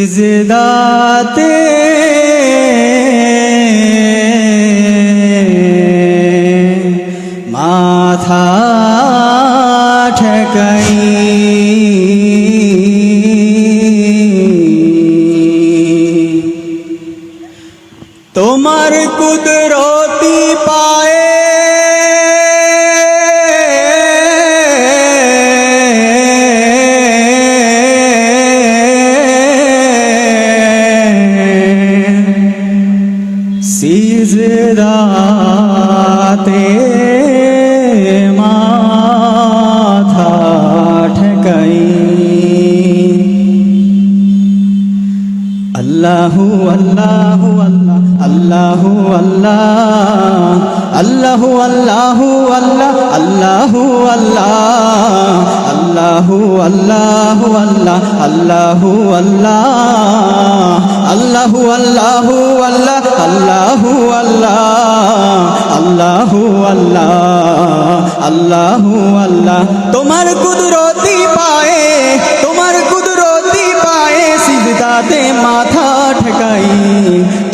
সিজদাতে সিজদাতে মাথা ঠেকাই আল্লাহু আল্লাহু আল্লাহ আল্লাহু আল্লাহ আল্লাহু আল্লাহু আল্লাহ আল্লাহু আল্লাহ আল্লাহু আল্লাহু আল্লাহ আল্লাহু আল্লাহ, আল্লাহু আল্লাহু আল্লাহ আল্লাহু আল্লাহ আল্লাহু আল্লাহ আল্লাহু আল্লাহ। তোমার কুদরতি পায়ে, তোমার কুদরতি পায়ে সিজদাতে মাথা ঠেকাই।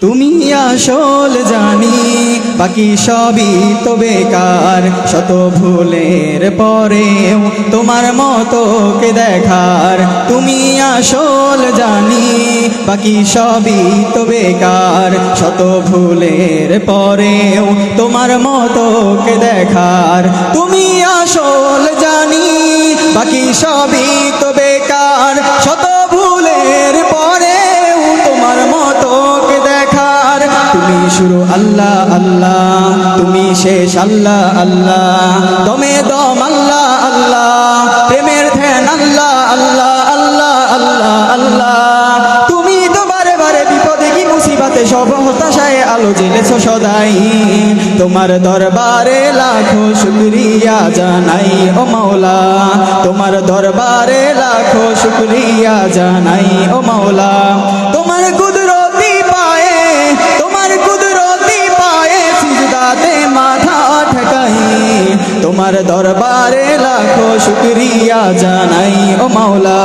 তুমি আসল জানি, বাকি সবই তো বেকার। শত ভুলের পরেও তোমার মতো কে দেখার। তুমি আসল জানি, বাকি সবই তো বেকার। শত ভুলের পরেও তোমার মতো কে দেখার। তুমি আসল জানি, বাকি সবই তো বেকার। আল্লাহ আল্লাহ, তুমি শেষ, আল্লাহ আল্লাহ। দমে দম, আল্লাহ আল্লাহ। প্রেমের ধ্যান, আল্লাহ আল্লাহ আল্লাহ আল্লাহ আল্লাহ। তুমি তো বারে বারে বিপদে কি মুসিবাতে সব হতাশায় আলো জেলেছ সদাই। তোমার দরবারে লাখো শুক্রিয়া জানাই, ও মাওলা। তোমার দরবারে লাখো শুক্রিয়া জানাই, ও মাওলা। তোমার তোমার দরবারে লাখো শুক্রিয়া জানাই, ও মাওলা।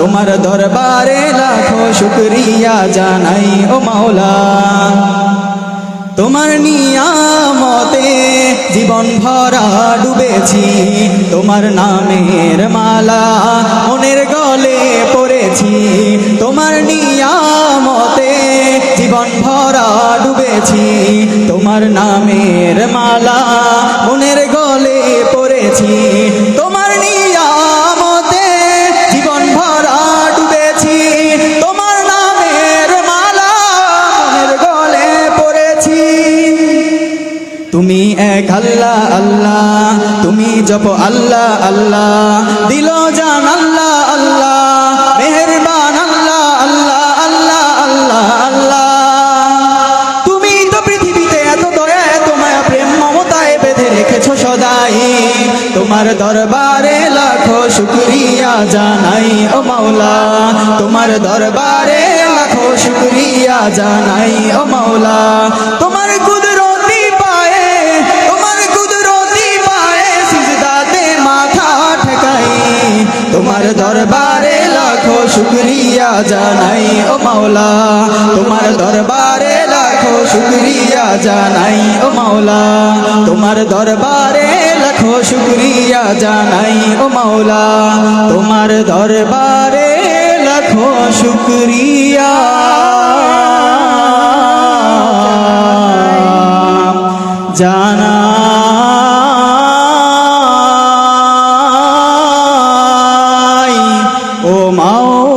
তোমার দরবারে লাখো শুক্রিয়া জানাই, ও মাওলা। তোমার নিয়ামতে জীবন ভরা ডুবেছি, তোমার নামের মালা মনের গলে পড়েছি। তোমার নিয়ামতে জীবন ভরা ডুবেছি, তোমার নামের মালা আল্লাহ, তুমি জপ আল্লাহ আল্লাহ। দিল জান আল্লাহ আল্লাহ। মেহেরবান আল্লাহ আল্লাহ আল্লাহ আল্লাহ আল্লাহ। তুমি তো পৃথিবীতে এত দয়া এত মায়া, প্রেম, মমতায় বেঁধে রেখেছ সদাই। তোমার দরবারে লাখো শুক্রিয়া জানাই, ও মাওলা। তোমার দরবারে লাখো শুক্রিয়া জানাই, ও মাওলা। তোমার রাজা নাই, ও মাওলা, তোমার দরবারে লাখো শুক্রিয়া জানাই, ও মাওলা, তোমার দরবারে লাখো শুক্রিয়া জানাই, ও মাওলা, তোমার দরবারে লাখো শুক্রিয়া। জানা। ও মাও